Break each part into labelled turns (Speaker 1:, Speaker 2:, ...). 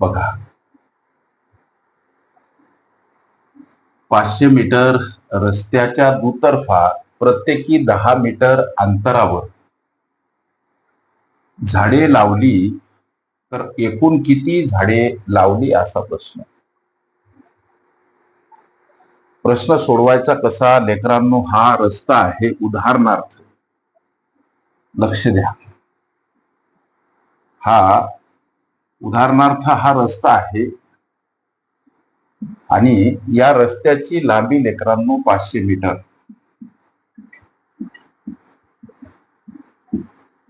Speaker 1: बघा. पाचशे मीटर रस्त्याच्या दुतर्फा प्रत्येकी दहा मीटर अंतरावर. झाडे लावली तर एकूण किती झाडे लावली असा प्रश्न. प्रश्न सोडवायचा कसा लेकरांनो हा रस्ता आहे उदाहरणार्थ. लक्ष द्या. हा उदाहरणार्थ हा रस्ता आहे आणि या रस्त्याची लांबी लेकरांनो पाचशे मीटर.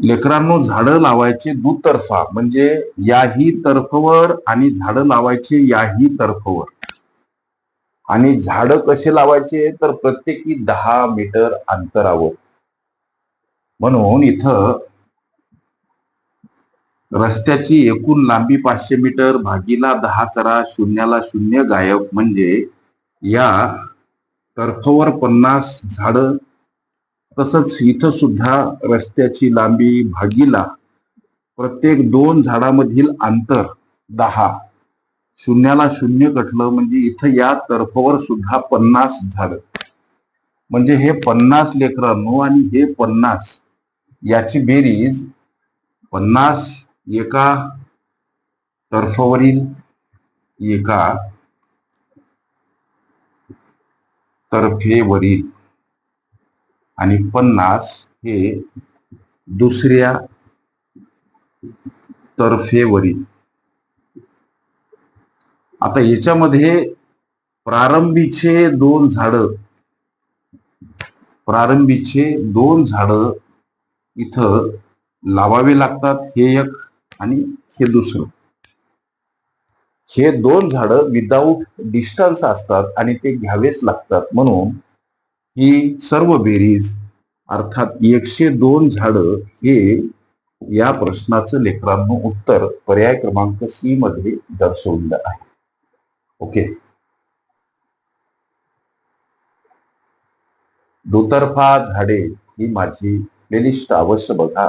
Speaker 1: लेकरांनो झाडं लावायचे दुतर्फा म्हणजे याही तर्फवर आणि झाडं लावायचे याही तर्फवर. आणि झाडं कसे लावायचे तर प्रत्येकी दहा मीटर अंतरावर. म्हणून इथं रस्त्याची एकूण लांबी पाचशे मीटर भागीला दहा चरा शून्याला शून्य गायब. म्हणजे या तर्फवर पन्नास झाडं. तसंच इथं सुद्धा रस्त्याची लांबी भागीला प्रत्येक दोन झाडामधील अंतर दहा. शून्याला शून्य कटलं म्हणजे इथं या तर्फवर सुद्धा पन्नास झाड. म्हणजे हे पन्नास लेकरांनो आणि हे पन्नास. याची बेरीज पन्नास एका तर्फवरील एका तर्फेवरील आणि पन्नास हे दुसऱ्या तर्फेवरील. आता याच्यामध्ये प्रारंभीचे दोन झाड प्रारंभीचे दोन झाड इथं लावावे लागतात. हे एक आणि हे दुसरं. हे दोन झाड विदाऊट डिस्टन्स असतात आणि ते घ्यावेच लागतात. म्हणून ही सर्व बेरीज अर्थात एकशे दोन झाड हे या प्रश्नाचं लेकरांनो उत्तर पर्याय क्रमांक सी मध्ये दर्शवलेलं आहे. ओके दुतर्फा झाडे ही माझी प्लेलिस्ट अवश्य बघा.